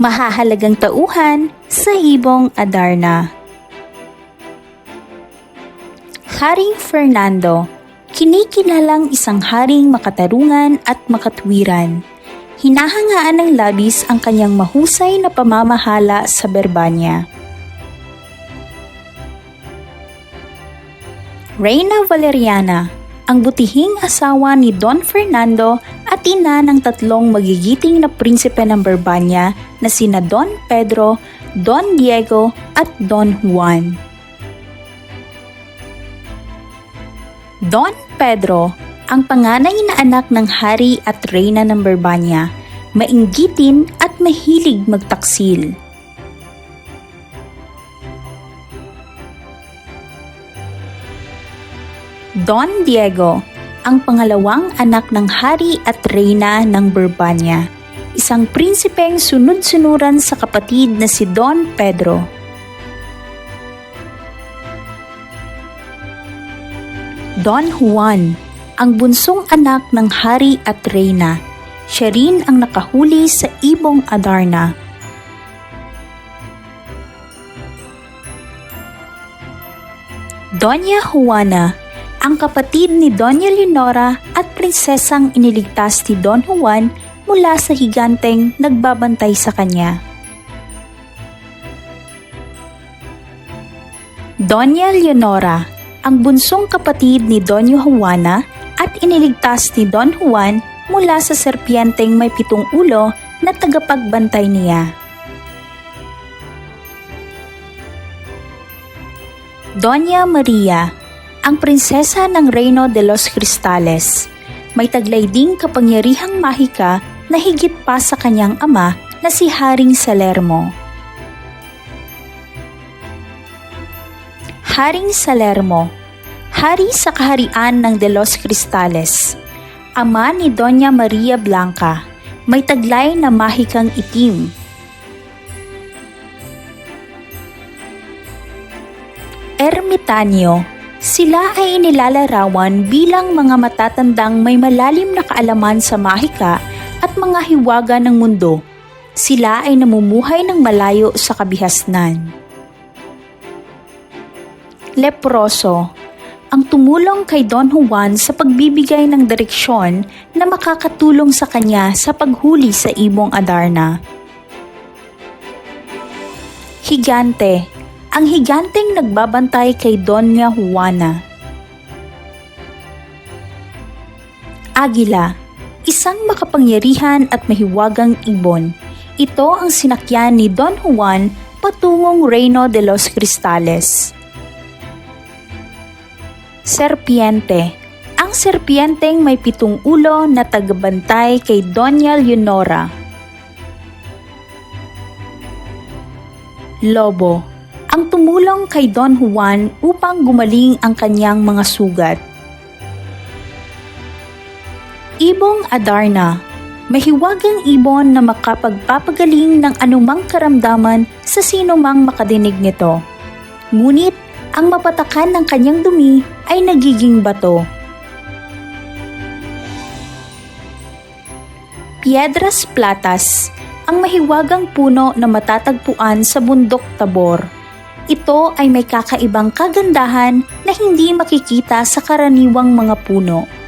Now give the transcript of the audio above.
Mahahalagang tauhan sa Ibong Adarna Haring Fernando, kinikilalang isang haring makatarungan at makatwiran. Hinahangaan ng labis ang kanyang mahusay na pamamahala sa Berbanya. Reyna Valeriana, ang butihing asawa ni Don Fernando at ina ng tatlong magigiting na prinsipe ng Berbanya na sina Don Pedro, Don Diego at Don Juan. Don Pedro, ang panganay na anak ng hari at reyna ng Berbanya, mainggitin at mahilig magtaksil. Don Diego, ang pangalawang anak ng hari at reyna ng Berbanya, isang prinsipeng sunod-sunuran sa kapatid na si Don Pedro. Don Juan, ang bunsong anak ng hari at reyna. Siya rin ang nakahuli sa ibong Adarna. Doña Juana, ang kapatid ni Doña Leonora at prinsesang iniligtas ni Don Juan mula sa higanteng nagbabantay sa kanya. Doña Leonora, ang bunsong kapatid ni Doña Juana at iniligtas ni Don Juan mula sa serpienteng may pitong ulo na tagapagbantay niya. Doña Maria, ang prinsesa ng Reino de los Cristales, may taglay ding kapangyarihang mahika na higit pa sa kanyang ama na si Haring Salermo. Haring Salermo, hari sa kaharian ng De los Cristales, ama ni Doña Maria Blanca, may taglay na mahikang itim. Ermitanyo, sila ay inilalarawan bilang mga matatandang may malalim na kaalaman sa mahika at mga hiwaga ng mundo. Sila ay namumuhay ng malayo sa kabihasnan. Leproso, ang tumulong kay Don Juan sa pagbibigay ng direksyon na makakatulong sa kanya sa paghuli sa ibong Adarna. Higante, ang higanteng nagbabantay kay Doña Juana. Agila, isang makapangyarihan at mahiwagang ibon. Ito ang sinakyan ni Don Juan patungong Reino de los Cristales. Serpiente, ang serpienteng may pitong ulo na tagabantay kay Doña Leonora. Lobo, ang tumulong kay Don Juan upang gumaling ang kanyang mga sugat. Ibong Adarna, mahiwagang ibon na makapagpapagaling ng anumang karamdaman sa sino mang makadinig nito. Ngunit ang mapatakan ng kanyang dumi ay nagiging bato. Piedras Platas, ang mahiwagang puno na matatagpuan sa bundok Tabor. Ito ay may kakaibang kagandahan na hindi makikita sa karaniwang mga puno.